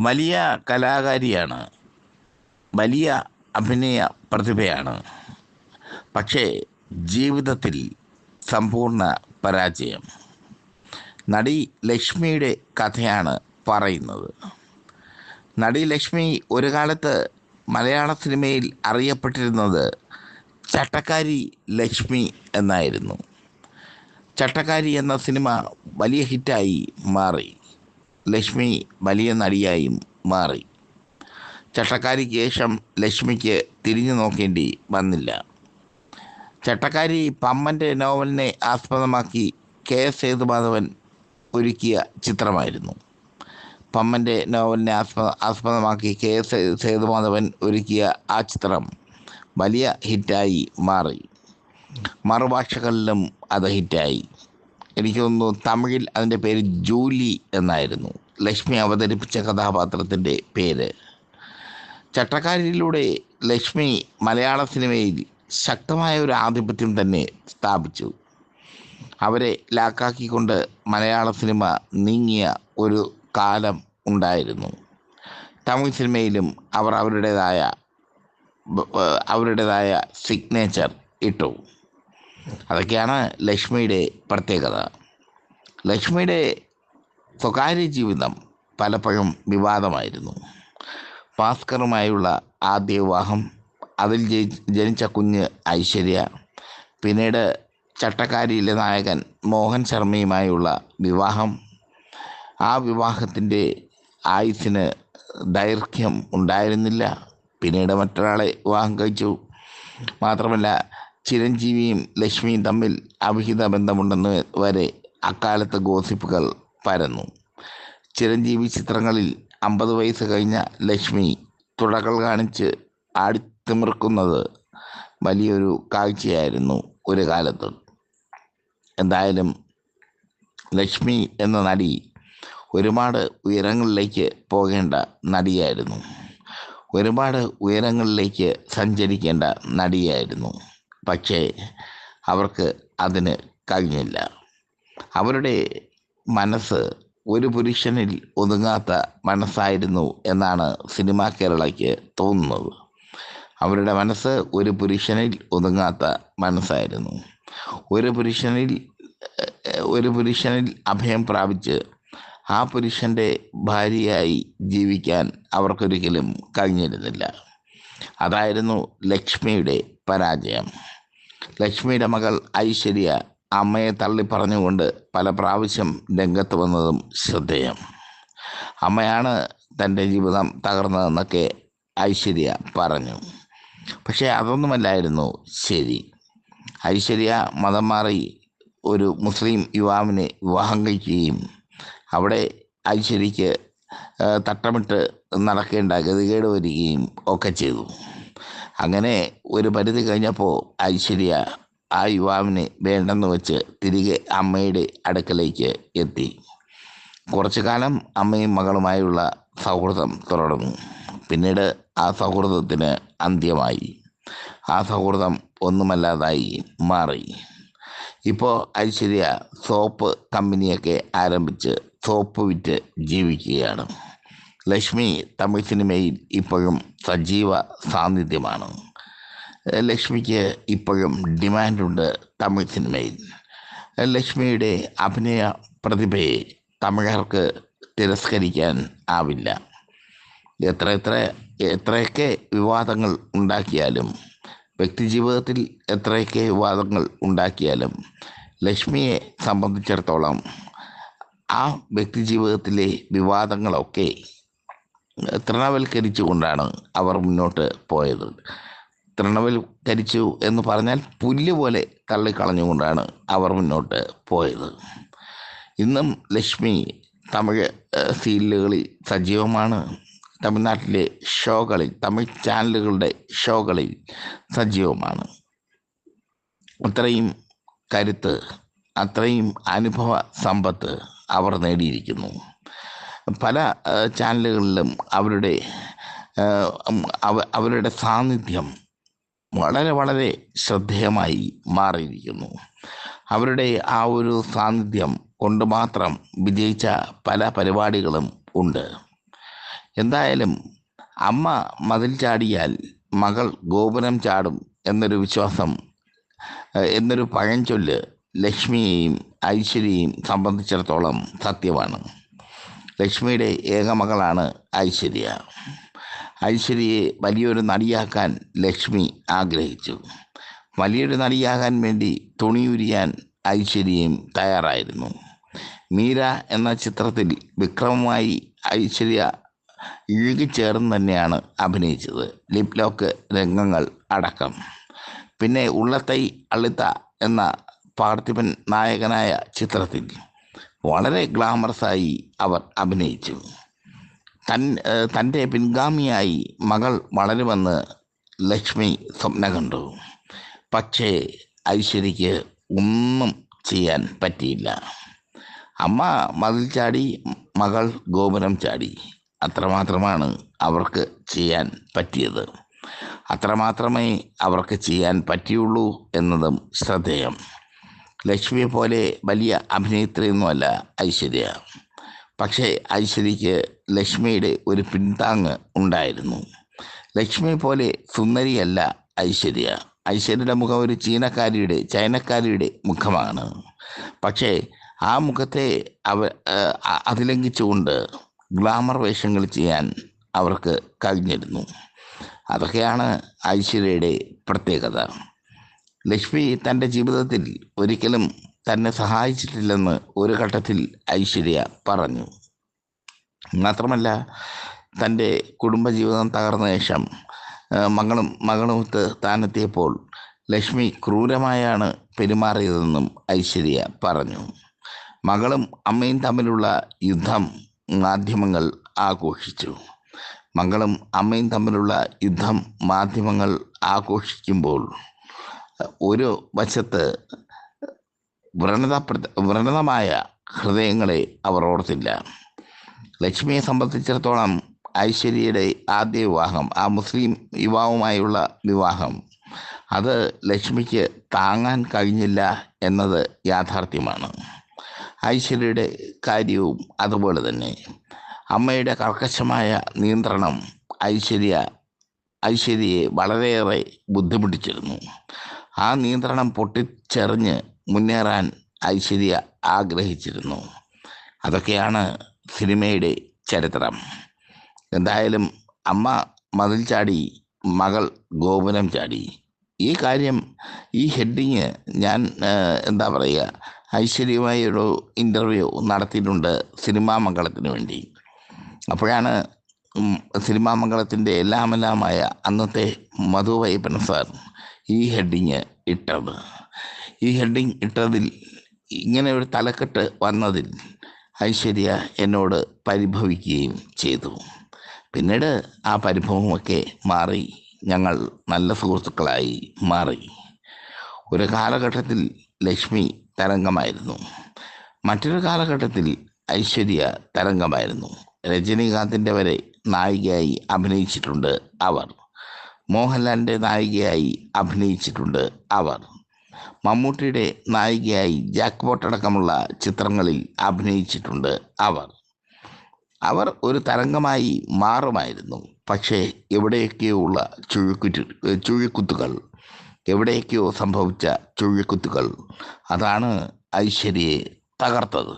വലിയ കലാകാരിയാണ്. വലിയ അഭിനയ പ്രതിഭയാണ്. പക്ഷേ ജീവിതത്തിൽ സമ്പൂർണ പരാജയം. നടി ലക്ഷ്മിയുടെ കഥയാണ് പറയുന്നത്. നടി ലക്ഷ്മി ഒരു കാലത്ത് മലയാള സിനിമയിൽ അറിയപ്പെട്ടിരുന്നത് ചട്ടക്കാരി ലക്ഷ്മി എന്നായിരുന്നു. ചട്ടക്കാരി എന്ന സിനിമ വലിയ ഹിറ്റായി മാറി. ലക്ഷ്മി വലിയ നടിയായും മാറി. ചട്ടക്കാരിക്ക് ശേഷം ലക്ഷ്മിക്ക് തിരിഞ്ഞു നോക്കേണ്ടി വന്നില്ല. ചട്ടക്കാരി പമ്മന്റെ നോവലിനെ ആസ്പദമാക്കി കെ. എസ്. സേതുമാധവൻ ഒരുക്കിയ ചിത്രമായിരുന്നു. പമ്മന്റെ നോവലിനെ ആസ്പ ആസ്പദമാക്കി കെ. എസ്. സേതുമാധവൻ ഒരുക്കിയ ആ ചിത്രം വലിയ ഹിറ്റായി മാറി. മറുഭാഷകളിലും അത് ഹിറ്റായി. എനിക്ക് തോന്നുന്നു തമിഴിൽ അതിന്റെ പേര് ജൂലി എന്നായിരുന്നു. ലക്ഷ്മി അവതരിപ്പിച്ച കഥാപാത്രത്തിന്റെ പേര്. ചട്ടക്കാരിയിലൂടെ ലക്ഷ്മി മലയാള സിനിമയിൽ ശക്തമായ ഒരു ആധിപത്യം തന്നെ സ്ഥാപിച്ചു. അവരെ ലാക്കാക്കിക്കൊണ്ട് മലയാള സിനിമ നീങ്ങിയ ഒരു കാലം ഉണ്ടായിരുന്നു. തമിഴ് സിനിമയിലും അവർ അവരുടേതായ അവരുടേതായ സിഗ്നേച്ചർ ഇട്ടു. അതൊക്കെയാണ് ലക്ഷ്മിയുടെ പ്രത്യേകത. ലക്ഷ്മിയുടെ സ്വകാര്യ ജീവിതം പലപ്പോഴും വിവാദമായിരുന്നു. ഭാസ്കറുമായുള്ള ആദ്യ വിവാഹം അതിൽ ജനിച്ച കുഞ്ഞ് ഐശ്വര്യ പിന്നീട് ചട്ടക്കാരിയിലെ നായകൻ മോഹൻ ശർമ്മയുമായുള്ള വിവാഹം. ആ വിവാഹത്തിന്റെ ആയുസിന് ദൈർഘ്യം ഉണ്ടായിരുന്നില്ല. പിന്നീട് മറ്റൊരാളെ വിവാഹം കഴിച്ചു. മാത്രമല്ല ചിരഞ്ജീവിയും ലക്ഷ്മിയും തമ്മിൽ അവിഹിത ബന്ധമുണ്ടെന്ന് വരെ അക്കാലത്ത് ഗോസിപ്പുകൾ പരന്നു. ചിരഞ്ജീവി ചിത്രങ്ങളിൽ അമ്പത് വയസ്സ് കഴിഞ്ഞ ലക്ഷ്മി തുടകൾ കാണിച്ച് ആടിത്തിമിർക്കുന്നത് വലിയൊരു കാഴ്ചയായിരുന്നു ഒരു കാലത്ത്. എന്തായാലും ലക്ഷ്മി എന്ന നടി ഒരുപാട് ഉയരങ്ങളിലേക്ക് പോകേണ്ട നടിയായിരുന്നു. ഒരുപാട് ഉയരങ്ങളിലേക്ക് സഞ്ചരിക്കേണ്ട നടിയായിരുന്നു. പക്ഷേ അവർക്ക് അതിന് കഴിഞ്ഞില്ല. അവരുടെ മനസ്സ് ഒരു പുരുഷനിൽ ഒതുങ്ങാത്ത മനസ്സായിരുന്നു എന്നാണ് സിനിമാ കേരളയ്ക്ക് തോന്നുന്നത്. അവരുടെ മനസ്സ് ഒരു പുരുഷനിൽ ഒതുങ്ങാത്ത മനസ്സായിരുന്നു. ഒരു പുരുഷനിൽ ഒരു പുരുഷനിൽ അഭയം പ്രാപിച്ച് ആ പുരുഷന്റെ ഭാര്യയായി ജീവിക്കാൻ അവർക്കൊരിക്കലും കഴിഞ്ഞിരുന്നില്ല. അതായിരുന്നു ലക്ഷ്മിയുടെ പരാജയം. ലക്ഷ്മിയുടെ മകൾ ഐശ്വര്യ അമ്മയെ തള്ളി പറഞ്ഞുകൊണ്ട് പല പ്രാവശ്യം രംഗത്ത് വന്നതും ശ്രദ്ധേയം. അമ്മയാണ് തന്റെ ജീവിതം തകർന്നതെന്നൊക്കെ ഐശ്വര്യ പറഞ്ഞു. പക്ഷേ അതൊന്നുമല്ലായിരുന്നു ശരി. ഐശ്വര്യ മതം മാറി ഒരു മുസ്ലിം യുവാവിനെ വിവാഹം കഴിക്കുകയും അവിടെ ഐശ്വര്യയ്ക്ക് തട്ടമിട്ട് നടക്കേണ്ട ഗതികേട് വരികയും ഒക്കെ ചെയ്തു. അങ്ങനെ ഒരു പരിധി കഴിഞ്ഞപ്പോൾ ഐശ്വര്യ ആ യുവാവിനെ വേണ്ടെന്ന് വെച്ച് തിരികെ അമ്മയുടെ അടുക്കലേക്ക് എത്തി. കുറച്ചു കാലം അമ്മയും മകളുമായുള്ള സൗഹൃദം തുടർന്നു. പിന്നീട് ആ സൗഹൃദത്തിന് അന്ത്യമായി. ആ സൗഹൃദം ഒന്നുമല്ലാതായി മാറി. ഇപ്പോൾ ഐശ്വര്യ സോപ്പ് കമ്പനിയൊക്കെ ആരംഭിച്ച് സോപ്പ് വിറ്റ് ജീവിക്കുകയാണ്. ലക്ഷ്മി തമിഴ് സിനിമയിൽ ഇപ്പോഴും സജീവ സാന്നിധ്യമാണ്. ലക്ഷ്മിക്ക് ഇപ്പോഴും ഡിമാൻഡുണ്ട് തമിഴ് സിനിമയിൽ. ലക്ഷ്മിയുടെ അഭിനയ പ്രതിഭയെ തമിഴർക്ക് തിരസ്കരിക്കാൻ ആവില്ല. എത്ര എത്ര എത്രയൊക്കെ വിവാദങ്ങൾ ഉണ്ടാക്കിയാലും വ്യക്തിജീവിതത്തിൽ എത്രയൊക്കെ വിവാദങ്ങൾ ഉണ്ടാക്കിയാലും ലക്ഷ്മിയെ സംബന്ധിച്ചിടത്തോളം ആ വ്യക്തിജീവിതത്തിലെ വിവാദങ്ങളൊക്കെ തൃണവൽക്കരിച്ചുകൊണ്ടാണ് അവർ മുന്നോട്ട് പോയത്. തൃണവൽക്കരിച്ചു എന്ന് പറഞ്ഞാൽ പുല്ല് പോലെ തള്ളിക്കളഞ്ഞുകൊണ്ടാണ് അവർ മുന്നോട്ട് പോയത്. ഇന്നും ലക്ഷ്മി തമിഴ് സീരിയലുകളിൽ സജീവമാണ്. തമിഴ്നാട്ടിലെ ഷോകളിൽ തമിഴ് ചാനലുകളുടെ ഷോകളിൽ സജീവമാണ്. അത്രയും കരുത്ത് അത്രയും അനുഭവ സമ്പത്ത് അവർ നേടിയിരിക്കുന്നു. പല ചാനലുകളിലും അവരുടെ അവരുടെ സാന്നിധ്യം വളരെ വളരെ ശ്രദ്ധേയമായി മാറിയിരിക്കുന്നു. അവരുടെ ആ ഒരു സാന്നിധ്യം കൊണ്ട് മാത്രം വിജയിച്ച പല പരിപാടികളും ഉണ്ട്. എന്തായാലും അമ്മ മതിൽ ചാടിയാൽ മകൾ ഗോപുരം ചാടും എന്നൊരു വിശ്വാസം എന്നൊരു പഴഞ്ചൊല്ല് ലക്ഷ്മിയെയും ഐശ്വര്യയും സംബന്ധിച്ചിടത്തോളം സത്യമാണ്. ലക്ഷ്മിയുടെ ഏക മകളാണ് ഐശ്വര്യ. ഐശ്വര്യയെ വലിയൊരു നടിയാക്കാൻ ലക്ഷ്മി ആഗ്രഹിച്ചു. വലിയൊരു നടിയാകാൻ വേണ്ടി തുണിയുരിയാൻ ഐശ്വര്യയും തയ്യാറായിരുന്നു. മീര എന്ന ചിത്രത്തിൽ വിക്രമമായി ഐശ്വര്യ ഇഴുകിച്ചേർന്ന് തന്നെയാണ് അഭിനയിച്ചത്. ലിപ് ലോക്ക് രംഗങ്ങൾ അടക്കം. പിന്നെ ഉള്ളത്തൈ അളിത്ത എന്ന പാർത്ഥിപൻ നായകനായ ചിത്രത്തിൽ വളരെ ഗ്ലാമറസായി അവർ അഭിനയിച്ചു. തൻ തന്റെ പിൻഗാമിയായി മകൾ വളരുമെന്ന് ലക്ഷ്മി സ്വപ്നം കണ്ടു. പക്ഷേ ഐശ്വര്യയ്ക്ക് ഒന്നും ചെയ്യാൻ പറ്റിയില്ല. അമ്മ മതിൽ ചാടി മകൾ ഗോപുരം ചാടി. അത്രമാത്രമാണ് അവർക്ക് ചെയ്യാൻ പറ്റിയത്. അത്രമാത്രമേ അവർക്ക് ചെയ്യാൻ പറ്റിയുള്ളൂ എന്നതും ശ്രദ്ധേയം. ലക്ഷ്മിയെ പോലെ വലിയ അഭിനേത്രിയൊന്നുമല്ല ഐശ്വര്യ. പക്ഷേ ഐശ്വര്യയ്ക്ക് ലക്ഷ്മിയുടെ ഒരു പിന്താങ് ഉണ്ടായിരുന്നു. ലക്ഷ്മിയെ പോലെ സുന്ദരിയല്ല ഐശ്വര്യ. ഐശ്വര്യയുടെ മുഖം ഒരു ചീനക്കാരിയുടെ ചൈനക്കാരിയുടെ മുഖമാണ്. പക്ഷേ ആ മുഖത്തെ അവ അതിലംഘിച്ചുകൊണ്ട് ഗ്ലാമർ വേഷങ്ങൾ ചെയ്യാൻ അവർക്ക് കഴിഞ്ഞിരുന്നു. അതൊക്കെയാണ് ഐശ്വര്യയുടെ പ്രത്യേകത. ലക്ഷ്മി തന്റെ ജീവിതത്തിൽ ഒരിക്കലും തന്നെ സഹായിച്ചിട്ടില്ലെന്ന് ഒരു ഘട്ടത്തിൽ ഐശ്വര്യ പറഞ്ഞു. മാത്രമല്ല തന്റെ കുടുംബജീവിതം തകർന്ന ശേഷം മകളും മകളുമൊത്ത് താനെത്തിയപ്പോൾ ലക്ഷ്മി ക്രൂരമായാണ് പെരുമാറിയതെന്നും ഐശ്വര്യ പറഞ്ഞു. മകളും അമ്മയും തമ്മിലുള്ള യുദ്ധം മാധ്യമങ്ങൾ ആഘോഷിച്ചു. മകളും അമ്മയും തമ്മിലുള്ള യുദ്ധം മാധ്യമങ്ങൾ ആഘോഷിക്കുമ്പോൾ ഒരു വശത്ത് വ്രണത വ്രണതമായ ഹൃദയങ്ങളെ അവർ ഓർത്തില്ല. ലക്ഷ്മിയെ സംബന്ധിച്ചിടത്തോളം ഐശ്വര്യയുടെ ആദ്യ വിവാഹം ആ മുസ്ലിം യുവാവുമായുള്ള വിവാഹം അത് ലക്ഷ്മിക്ക് താങ്ങാൻ കഴിഞ്ഞില്ല എന്നത് യാഥാർത്ഥ്യമാണ്. ഐശ്വര്യയുടെ കാര്യവും അതുപോലെ തന്നെ. അമ്മയുടെ കർക്കശമായ നിയന്ത്രണം ഐശ്വര്യ ഐശ്വര്യയെ വളരെയേറെ ബുദ്ധിമുട്ടിച്ചിരുന്നു. ആ നിയന്ത്രണം പൊട്ടിച്ചെറിഞ്ഞ് മുന്നേറാൻ ഐശ്വര്യ ആഗ്രഹിച്ചിരുന്നു. അതൊക്കെയാണ് സിനിമയുടെ ചരിത്രം. എന്തായാലും അമ്മ മതിൽ ചാടി മകൾ ഗോപുരം ചാടി. ഈ കാര്യം ഈ ഹെഡിങ് ഞാൻ എന്താ പറയുക ഐശ്വര്യമായി ഒരു ഇന്റർവ്യൂ നടത്തിയിട്ടുണ്ട് സിനിമാ മംഗളത്തിന് വേണ്ടി. അപ്പോഴാണ് സിനിമാ മംഗളത്തിന്റെ എല്ലാമെല്ലാമായ അന്നത്തെ മധു വൈപ്പൻ സാർ ഈ ഹെഡിങ് ഇട്ടത്. ഈ ഹെഡിങ് ഇട്ടതിൽ ഇങ്ങനെ ഒരു തലക്കെട്ട് വന്നതിൽ ഐശ്വര്യ എന്നോട് പരിഭവിക്കുകയും ചെയ്തു. പിന്നീട് ആ പരിഭവമൊക്കെ മാറി ഞങ്ങൾ നല്ല സുഹൃത്തുക്കളായി മാറി. ഒരു കാലഘട്ടത്തിൽ ലക്ഷ്മി തരംഗമായിരുന്നു. മറ്റൊരു കാലഘട്ടത്തിൽ ഐശ്വര്യ തരംഗമായിരുന്നു. രജനീകാന്തിന്റെ വരെ നായികയായി അഭിനയിച്ചിട്ടുണ്ട് അവർ. മോഹൻലാലിന്റെ നായികയായി അഭിനയിച്ചിട്ടുണ്ട് അവർ. മമ്മൂട്ടിയുടെ നായികയായി ജാക്ക് ബോട്ട് ചിത്രങ്ങളിൽ അഭിനയിച്ചിട്ടുണ്ട് അവർ. അവർ ഒരു തരംഗമായി മാറുമായിരുന്നു. പക്ഷേ എവിടെയൊക്കെയുള്ള ചുഴിക്കുറ്റു ചുഴിക്കുത്തുകൾ എവിടെയൊക്കെയോ സംഭവിച്ച ചുഴിക്കുത്തുകൾ അതാണ് ഐശ്വര്യയെ തകർത്തത്.